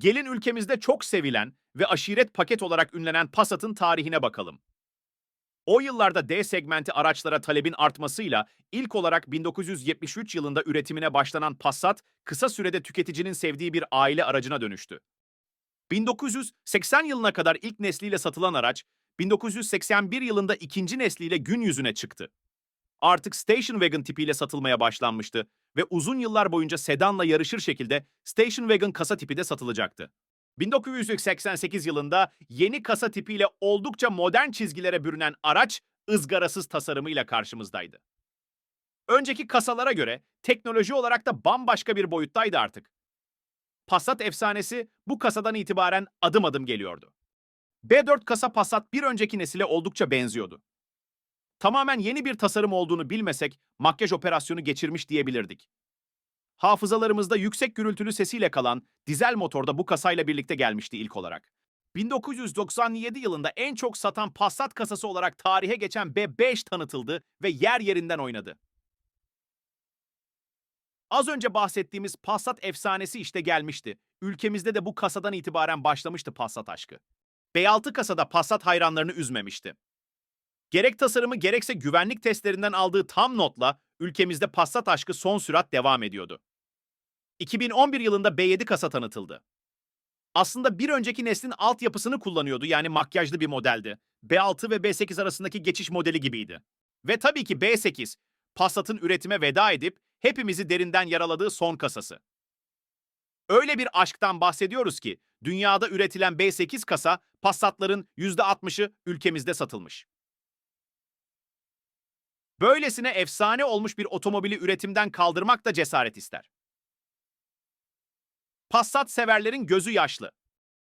Gelin ülkemizde çok sevilen ve aşiret paket olarak ünlenen Passat'ın tarihine bakalım. O yıllarda D segmenti araçlara talebin artmasıyla ilk olarak 1973 yılında üretimine başlanan Passat, kısa sürede tüketicinin sevdiği bir aile aracına dönüştü. 1980 yılına kadar ilk nesliyle satılan araç, 1981 yılında ikinci nesliyle gün yüzüne çıktı. Artık station wagon tipiyle satılmaya başlanmıştı ve uzun yıllar boyunca sedanla yarışır şekilde station wagon kasa tipi de satılacaktı. 1988 yılında yeni kasa tipiyle oldukça modern çizgilere bürünen araç ızgarasız tasarımıyla karşımızdaydı. Önceki kasalara göre teknoloji olarak da bambaşka bir boyuttaydı artık. Passat efsanesi bu kasadan itibaren adım adım geliyordu. B4 kasa Passat bir önceki nesile oldukça benziyordu. Tamamen yeni bir tasarım olduğunu bilmesek makyaj operasyonu geçirmiş diyebilirdik. Hafızalarımızda yüksek gürültülü sesiyle kalan dizel motorda bu kasayla birlikte gelmişti ilk olarak. 1997 yılında en çok satan Passat kasası olarak tarihe geçen B5 tanıtıldı ve yer yerinden oynadı. Az önce bahsettiğimiz Passat efsanesi işte gelmişti. Ülkemizde de bu kasadan itibaren başlamıştı Passat aşkı. B6 kasada Passat hayranlarını üzmemişti. Gerek tasarımı gerekse güvenlik testlerinden aldığı tam notla ülkemizde Passat aşkı son sürat devam ediyordu. 2011 yılında B7 kasa tanıtıldı. Aslında bir önceki neslin altyapısını kullanıyordu yani makyajlı bir modeldi. B6 ve B8 arasındaki geçiş modeli gibiydi. Ve tabii ki B8, Passat'ın üretime veda edip hepimizi derinden yaraladığı son kasası. Öyle bir aşktan bahsediyoruz ki dünyada üretilen B8 kasa Passat'ların %60'ı ülkemizde satılmış. Böylesine efsane olmuş bir otomobili üretimden kaldırmak da cesaret ister. Passat severlerin gözü yaşlı.